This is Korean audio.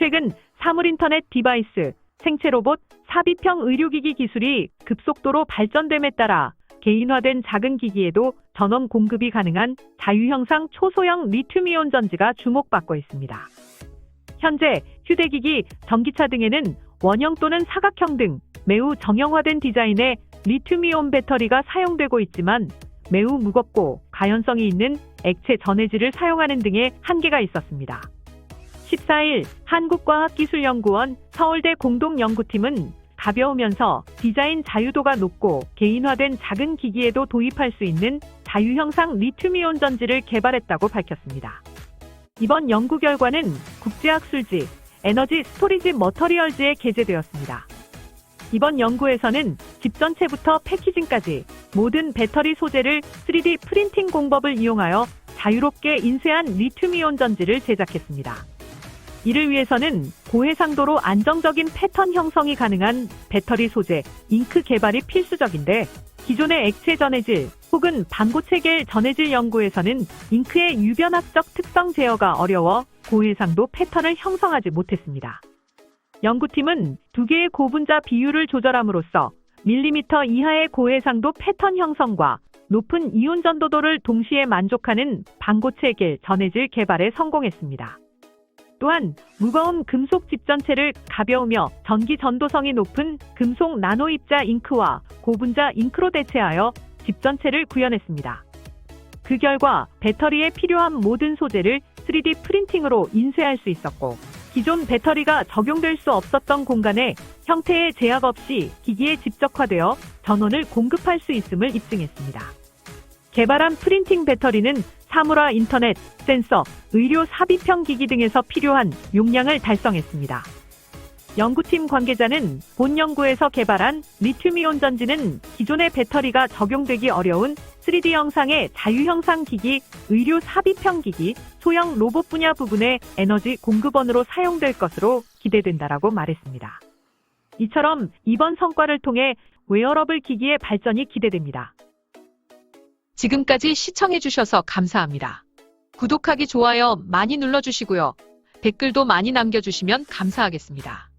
최근 사물인터넷 디바이스, 생체 로봇, 삽입형 의료기기 기술이 급속도로 발전됨에 따라 개인화된 작은 기기에도 전원 공급이 가능한 자유형상 초소형 리튬이온 전지가 주목받고 있습니다. 현재 휴대기기, 전기차 등에는 원형 또는 사각형 등 매우 정형화된 디자인의 리튬이온 배터리가 사용되고 있지만 매우 무겁고 가연성이 있는 액체 전해질을 사용하는 등의 한계가 있었습니다. 14일 한국과학기술연구원 서울대 공동연구팀은 가벼우면서 디자인 자유도가 높고 개인화된 작은 기기에도 도입할 수 있는 자유형상 리튬이온 전지를 개발했다고 밝혔습니다. 이번 연구 결과는 국제학술지 에너지 스토리지 머터리얼즈에 게재되었습니다. 이번 연구에서는 집 전체부터 패키징까지 모든 배터리 소재를 3D 프린팅 공법을 이용하여 자유롭게 인쇄한 리튬이온 전지를 제작했습니다. 이를 위해서는 고해상도로 안정적인 패턴 형성이 가능한 배터리 소재, 잉크 개발이 필수적인데 기존의 액체 전해질 혹은 반고체계 전해질 연구에서는 잉크의 유변학적 특성 제어가 어려워 고해상도 패턴을 형성하지 못했습니다. 연구팀은 두 개의 고분자 비율을 조절함으로써 밀리미터 이하의 고해상도 패턴 형성과 높은 이온 전도도를 동시에 만족하는 반고체계 전해질 개발에 성공했습니다. 또한 무거운 금속 집 전체를 가벼우며 전기 전도성이 높은 금속 나노 입자 잉크와 고분자 잉크로 대체하여 집 전체를 구현했습니다. 그 결과 배터리에 필요한 모든 소재를 3D 프린팅으로 인쇄할 수 있었고 기존 배터리가 적용될 수 없었던 공간에 형태의 제약 없이 기기에 집적화되어 전원을 공급할 수 있음을 입증했습니다. 개발한 프린팅 배터리는 사물화 인터넷, 센서, 의료 삽입형 기기 등에서 필요한 용량을 달성했습니다. 연구팀 관계자는 본 연구에서 개발한 리튬이온 전지는 기존의 배터리가 적용되기 어려운 3D 형상의 자유형상 기기, 의료 삽입형 기기, 소형 로봇 분야 부분의 에너지 공급원으로 사용될 것으로 기대된다라고 말했습니다. 이처럼 이번 성과를 통해 웨어러블 기기의 발전이 기대됩니다. 지금까지 시청해주셔서 감사합니다. 구독하기, 좋아요 많이 눌러주시고요. 댓글도 많이 남겨주시면 감사하겠습니다.